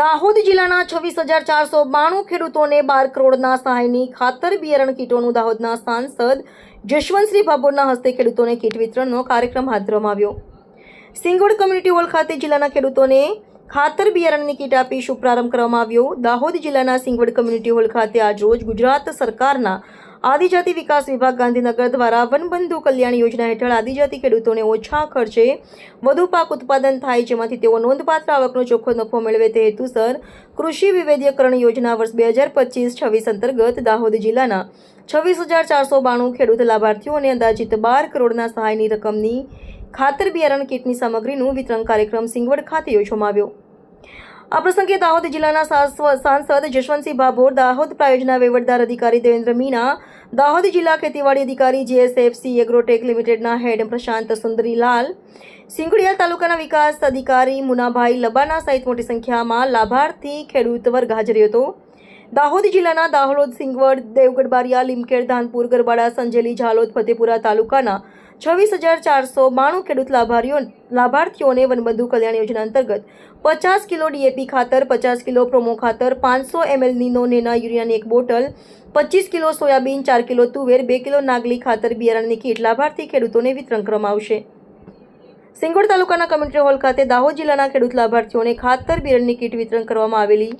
દાહોદ જિલ્લાના છવ્વીસ હજાર ચારસો બાણું ખેડૂતોને બાર કરોડના સહાયની ખાતર બિયારણ કીટોનું દાહોદના સાંસદ જશવંતસિંહ ભાભોરના હસ્તે ખેડૂતોને કીટ વિતરણનો કાર્યક્રમ હાથ ધરવામાં આવ્યો. સિંગોડ કમ્યુનિટી હોલ ખાતે જિલ્લાના ખેડૂતોને ખાતર બિયારણની કીટ આપી શુભ પ્રારંભ કરવામાં આવ્યો. દાહોદ જિલ્લાના સિંગવડ કમ્યુનિટી હોલ ખાતે આજરોજ ગુજરાત સરકારના આદિજાતિ વિકાસ વિભાગ ગાંધીનગર દ્વારા વનબંધુ કલ્યાણ યોજના હેઠળ આદિજાતિ ખેડૂતોને ઓછા ખર્ચે વધુ પાક ઉત્પાદન થાય, જેમાંથી તેઓ નોંધપાત્ર આવકનો ચોખ્ખો નફો મેળવે તે હેતુસર કૃષિ વિવેદીકરણ યોજના વર્ષ બે હજાર પચીસ છવ્વીસ અંતર્ગત દાહોદ જિલ્લાના છવ્વીસ હજાર ચારસો બાણું ખેડૂત લાભાર્થીઓને અંદાજિત બાર કરોડના સહાયની રકમની ખાતર બિયારણ કીટની સામગ્રીનું વિતરણ કાર્યક્રમ સિંગવડ ખાતે યોજવામાં આવ્યો. આ પ્રસંગે દાહોદ જિલ્લાના સાંસદ જશવંતસિંહ ભાભોર, દાહોદ પ્રાયોજના વહીવટદાર અધિકારી દેવેન્દ્ર મીના દાહોદ જિલ્લા ખેતીવાડી અધિકારી જીએસએફસી એગ્રોટેક લિમિટેડના હેડ પ્રશાંત સુંદરીલાલ સિંગડિયા તાલુકાના વિકાસ અધિકારી મુનાભાઈ લબાના સહિત મોટી સંખ્યામાં લાભાર્થી ખેડૂત વર્ગ હાજર હતો. દાહોદ જિલ્લાના દાહોદ, સિંગવડ દેવગઢ બારિયા લીમખેડ, ધાનપુર, ગરબાડા, સંજેલી, ઝાલોદ, ફતેપુરા તાલુકાના છવ્વીસ હજાર ચારસો બાણું ખેડૂત લાભારીઓ લાભાર્થીઓને વનબંધુ કલ્યાણ યોજના અંતર્ગત પચાસ કિલો ડીએપી ખાતર, પચાસ કિલો પ્રોમો ખાતર, પાંચસો એમએલ નીનો નેના યુરિયાની એક બોટલ, પચીસ કિલો સોયાબીન, ચાર કિલો તુવેર, બે કિલો નાગલી ખાતર, બિયારણની કીટ લાભાર્થી ખેડૂતોને વિતરણ કરવામાં આવશે. સિંગોડ તાલુકાના કમ્યુનિટી હોલ ખાતે દાહોદ જિલ્લાના ખેડૂત લાભાર્થીઓને ખાતર, બિયારણની કીટ વિતરણ કરવામાં આવેલી